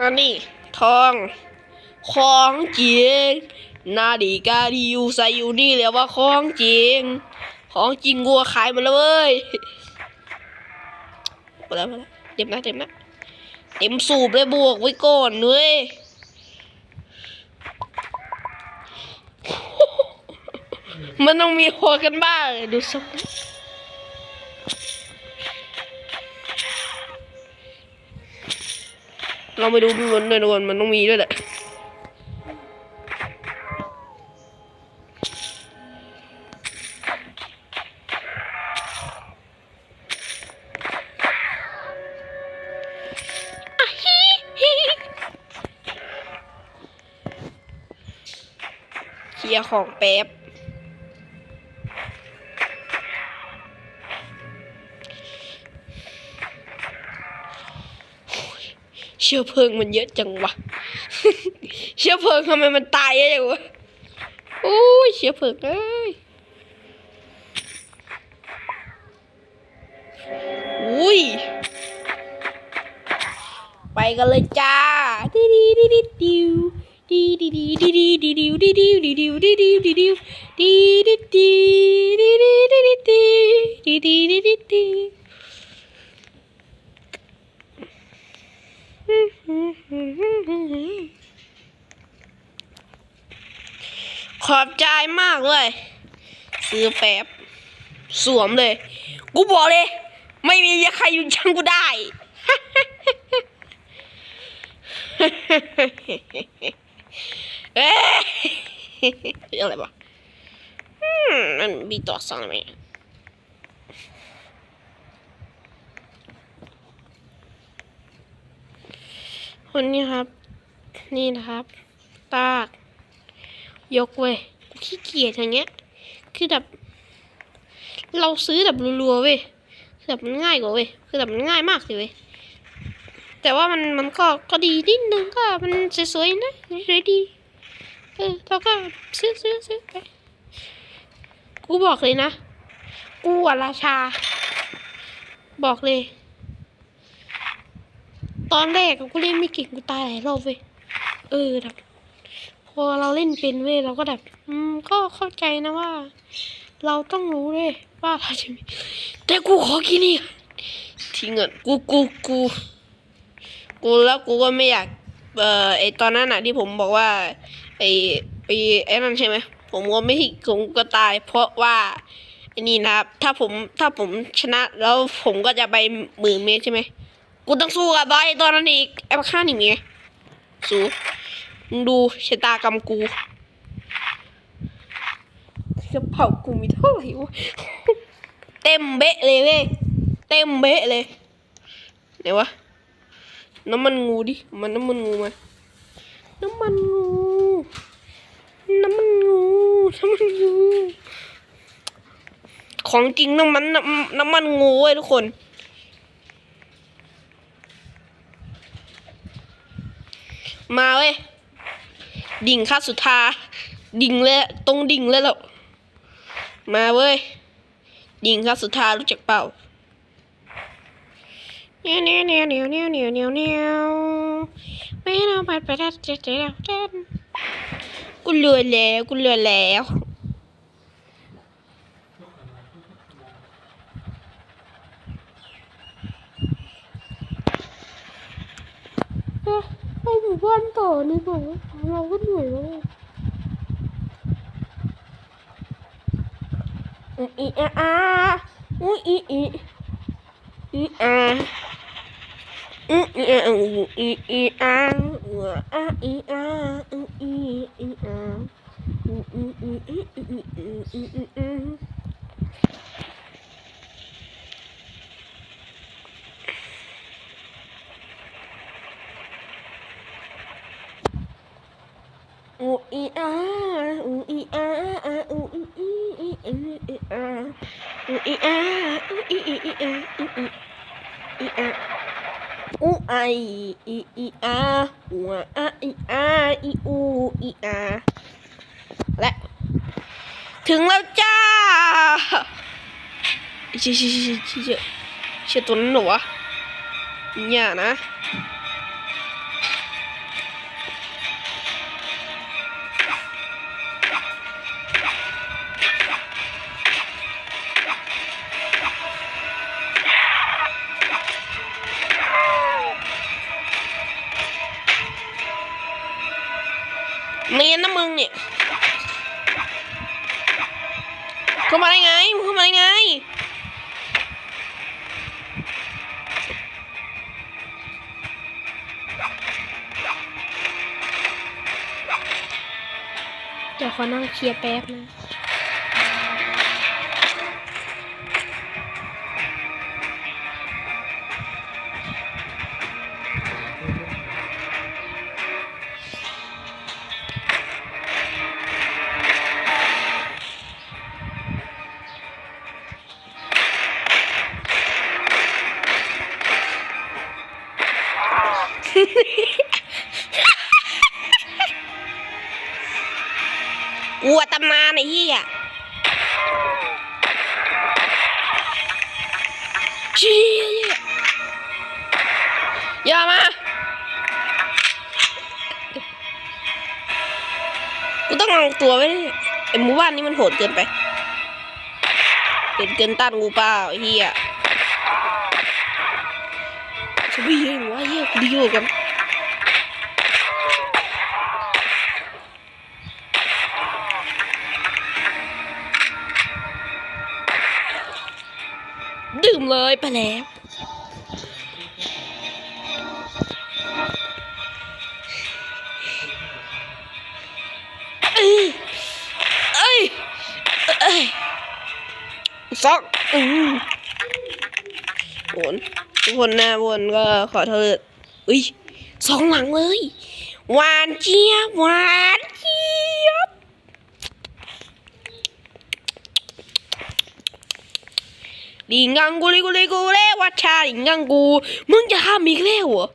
อันนี้ทองของจริงนาฬิกาที่อยู่ใส่อยู่นี่เรียกว่าของจริง ของจริงวัวขายมาแล้วเว้ยหมดแล้วหมดแล้วเต็มนะเต็มนะเต็มสูบเลยบวกไว้ก่อนเว้ยมันต้องมีหัวกันบ้างดูสัก เราไปดูมันวนเลยทุกคนมันต้องมีด้วยแหละเคลียร์ของแป๊บ เชื้อเพลิงมันเยอะจังวะ เชื้อเพลิงทำไมมันตายเยอะจังวะโอ้ยเชื้อเพลิงเอ้ยอุ้ยไปกันเลยจ้าดีดีดีดีดิวดีดีดีดีดีดีดิวดีดิวดีดิวดีดิวดีดิวดีดีดีดีดีดีดีดีดีดีดีดี ขอบใจมากเลย ซื้อแป๊บ สวมเลย กูบอกเลย ไม่มีใครอยู่ช่างกูได้เอ้ยอะไรวะอืมมันมีตัวอักษรไหมคนนี้ครับ นี่นะครับ ตาก ยกเว้ยกูขี้เกียจอย่างเงี้ย คือแบบ เราซื้อแบบรัวๆเว้ยคือแบบมันง่ายกว่าเว้ยคือแบบมันง่ายมากเลยเว้ยแต่ว่ามันมันก็ก็ดีนิดนึงก็มันสวยๆนะสวยดีเออเราก็ซื้อซื้อซื้อไปกูบอกเลยนะกูอะราชา บอกเลย ตอนแรกกูเล่นไม่เก่งกูตายหลายรอบเว้ยเออแบบ พอเราเล่นเป็นเว้ยเราก็แบบ อืม ก็เข้าใจนะว่า เราต้องรู้เลยว่าเราจะมีแต่กูขอกินนี่ทิ้งเงินกูกูกูกูแล้วกูก็ไม่อยากเอ่อไอตอนนั้นน่ะที่ผมบอกว่า ไอไอไอนั่นใช่ไหมผมก็ไม่ผมก็ตาย เพราะว่าไอนี่นะครับ ถ้าผมถ้าผมชนะ แล้วผมก็จะไปหมื่นเมตรใช่ไหมกูต้องสู้กับบอยตอนนั้นอีกไอ้บ้าข้าหนี่มีไงสู้ มึงดูชะตากรรมกูกระเป๋ากูมีเท่าไหร่วะเต็มเบะเลยเว้ยเต็มเบะเลยไหนวะน้ำมันงูดิมันน้ำมันงูมาน้ำมันงูน้ำมันงูน้ำมันงูของจริงน้ำมันน้ำน้ำมันงูเว้ยทุกคนมาเว้ย ดิ่งขั้นสุดท้ายดิ่งเลยตรงดิ่งเลยแล้วมาเว้ย ดิ่งขั้นสุดท้ายรู้จักเปล่าเนียเนียเนียเนียเนียเนียเนียเนียไม่เอาไปไปได้เจ๊เจ๊แล้วเจ๊กูรวยแล้วกูเรวยแล้วไปหมู่บ้านต่อนี่บอก ว่าเราก็เหนื่อยแล้วอีอาอาอุ้ยอีอีอีอาอืออีอาอืออีอีอ ถึงแล้วจ้าเชี่ยเชี่ยเชี่ยตัวนั้นหรอวะเนี่ยนะเมียนนะมึงเนี่ย เข้ามาได้ไงมึงเข้ามาได้ไงเดี๋ยวขอนั่งเคลียร์แป๊บนะ ไอ้เหี้ยเชี่ยอย่ามา กูต้องลองตัวไว้ไอ้หมู่บ้านนี้มันโหดเกินไปเกินเกินต้านกูเปล่าไอ้เหี้ยจะไปยิงวะเหี้ยกูดีอยู่กัน เลยไปแล้วเอ้ยเอ้ยเอ้ยซอกอืมวนทุกคนหน้าวนก็ขอโทษอุ้ยสองหลังเลย หวานเจี๊ยบหวานเจี๊ยบ ลิงกังกูลิกูลิกูเล่วัชชาลิงกังกู มึงจะห้ามอีกแล้วเหรอ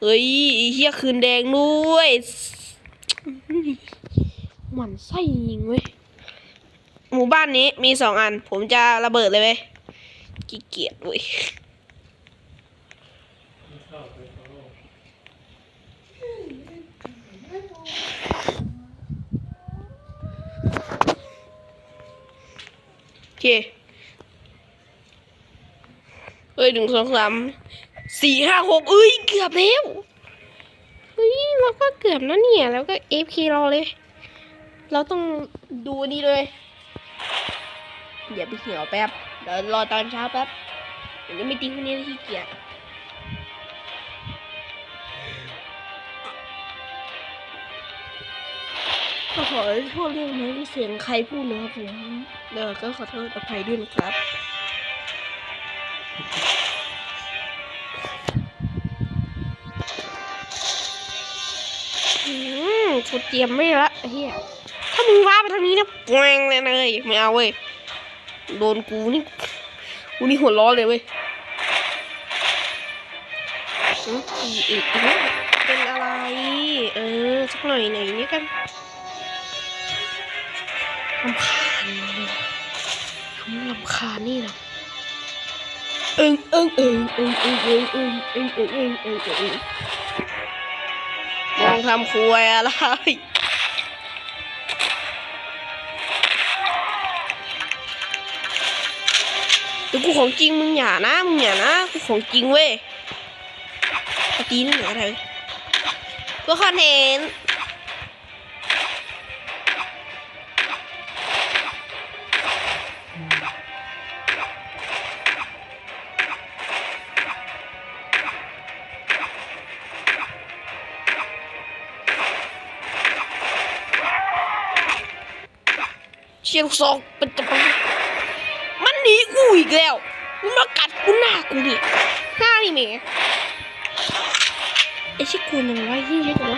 เฮ้ยเฮียคืนแดงด้วยหมันไส้ยิงเว้ยหมู่บ้านนี้มีสองอัน ผมจะระเบิดเลยเว้ยขี้เกียจเว้ยโอเค เอ้ยหนึ่งสองสามสี่ห้าหกเอ้ยเกือบแล้วเฮ้ยเราก็เกือบนะเนี่ย แล้วก็เอฟคีรอเลย เราต้องดูนี่เลย เดี๋ยวไปเหี่ยวแป๊บเดี๋ยวรอตอนเช้าแป๊บเดี๋ยวไม่ติคนนี้ขี้เกียจขอโทษเรื่องนั้นที่เสียงใครพูดนะครับผมเดี๋ยวก็ขอโทษอภัยด้วยนะครับ อืมชุดเตรียมไม่ละเฮียถ้ามึงว้าไปทางนี้นะแกงเลยนะเลยไม่เอาเว้ย โดนกูนี่ กูนี่หัวร้อนเลยเว้ยอืมอีกอีอีเป็นอะไร เออ สักหน่อยหน่อยนี้กันลำคาญเลยทำลำคาญนี่นะ อิงเอิงเอิงเอิงเอิงเอิงเอิงเอิงเอิงเอิงเอิงเอิงอิงมองทำครัวอะไรเดี๋ยวกูของจริงมึงอย่านะมึงอย่านะกูของจริงเว้ยตีนหนืออะไรเว้ยก็คอนเทนต์ ชียงซองเป็นจะป็นมันหนีกูอีกแล้วมันมากัดกูหน้ากูนี่หน้านี่เมย์ไอ้ชิคูนยังไว้ยี่เยอะจัว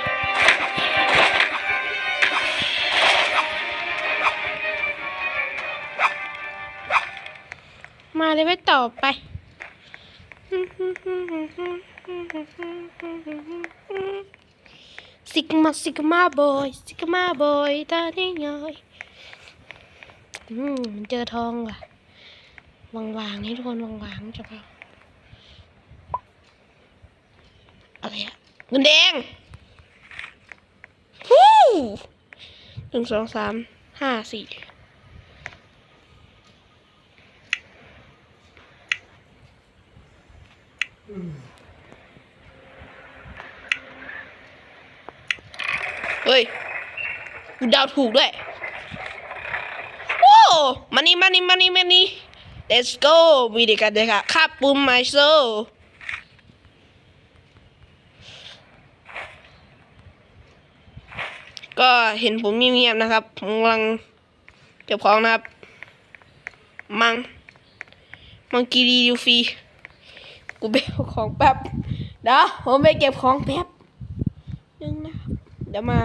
มาเลยไว้ต่อไปซิกมาซิกมาบอยซิกมาบอยตาได้ไง อืมมันเจอทองว่ะวางๆให้ทุกคนวางๆจะเปล่าอะไรอะเงินแดงฮู้หนึ่งสองสามห้าสี่เฮ้ยดาวถูกด้วย มานี่มานี่มานี่มานี่ let's go วิดีกันเลยค่ะข้าปุ่มไมโซก็เห็นผมเงียบๆนะครับ ผมกำลังเก็บของนะครับ มัง มังกีรีดิวฟีกูไปเอาของแป๊บเดี๋ยวผมไปเก็บของแป๊บนึงนะเดี๋ยวมา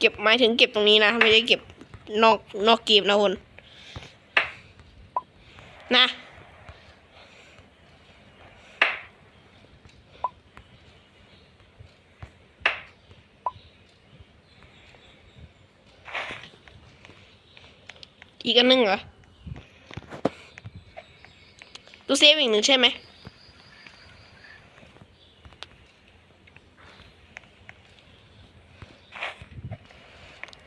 เก็บหมายถึงเก็บตรงนี้นะ ไม่ได้เก็บนอกนอกเกมนะคนนะอีกอันหนึ่งเหรอตู้เซฟอีกหนึ่งใช่ไหม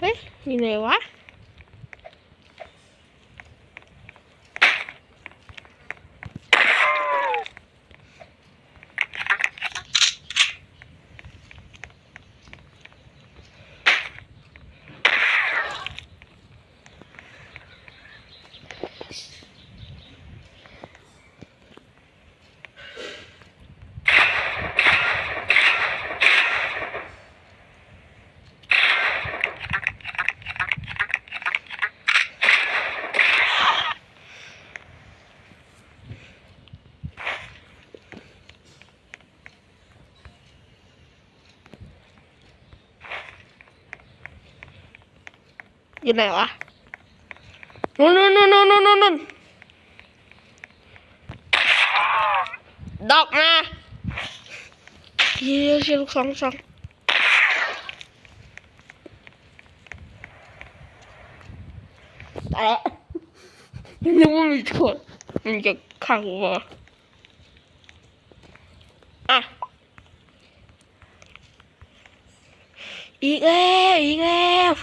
เฮ้ยอยู่ไหนวะ อยู่ไหนวะนู่นนู่นนู่นนู่นนู่นนู่นดอกมาเยี่ยเชียวลูกสองสองแต่นึกว่ามีโทษมันจะขังวะอะอีกแล้วอีกแล้ว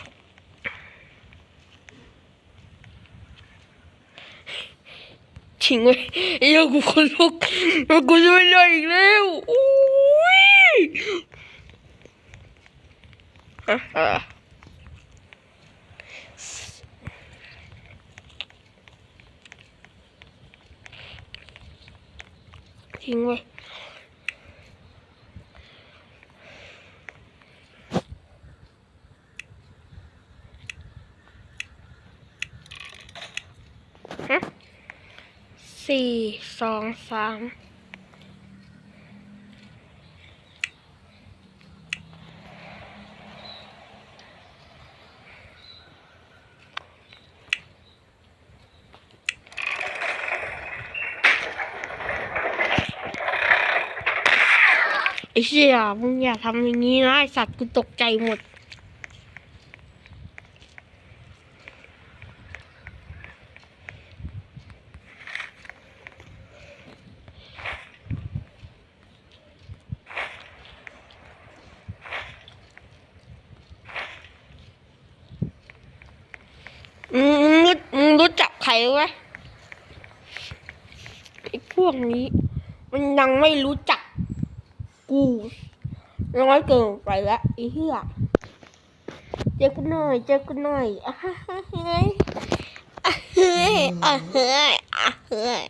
ทิ้งไว้ไอ้เหี้ยกูคนลุกแล้วกูจะไม่ได้อีกแล้วอุ้ยทิ้งไว้ สี่สองสามไอ้เชี่ยมึงอย่าทำอย่างนี้นะไอสัตว์กูตกใจหมด อืมมึงรู้มึง รู้ไหมไอ้พวกนี้ มันยังไม่รู้จักกูน้อยเกินไปล้วไอ้เหี้ยเจอกันหน่อย เจอกันหน่อยอะเฮ้ยอะเฮ้ยอะเฮ้ยอะเฮ้ย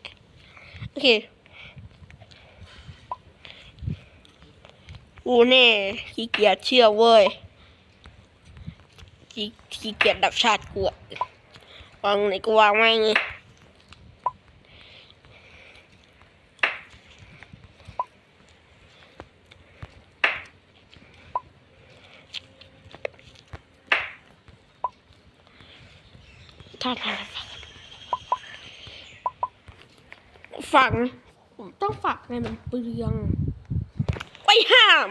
โอเคกูเนี่ขี้เกียจเชื่อเว้ยขี้ขี้เกียจดับชาติกูอะ วางไหนกูวางไม่ไงทอดมาแล้วฝังผมต้องฝักไงมันเปลือง ไปห้าม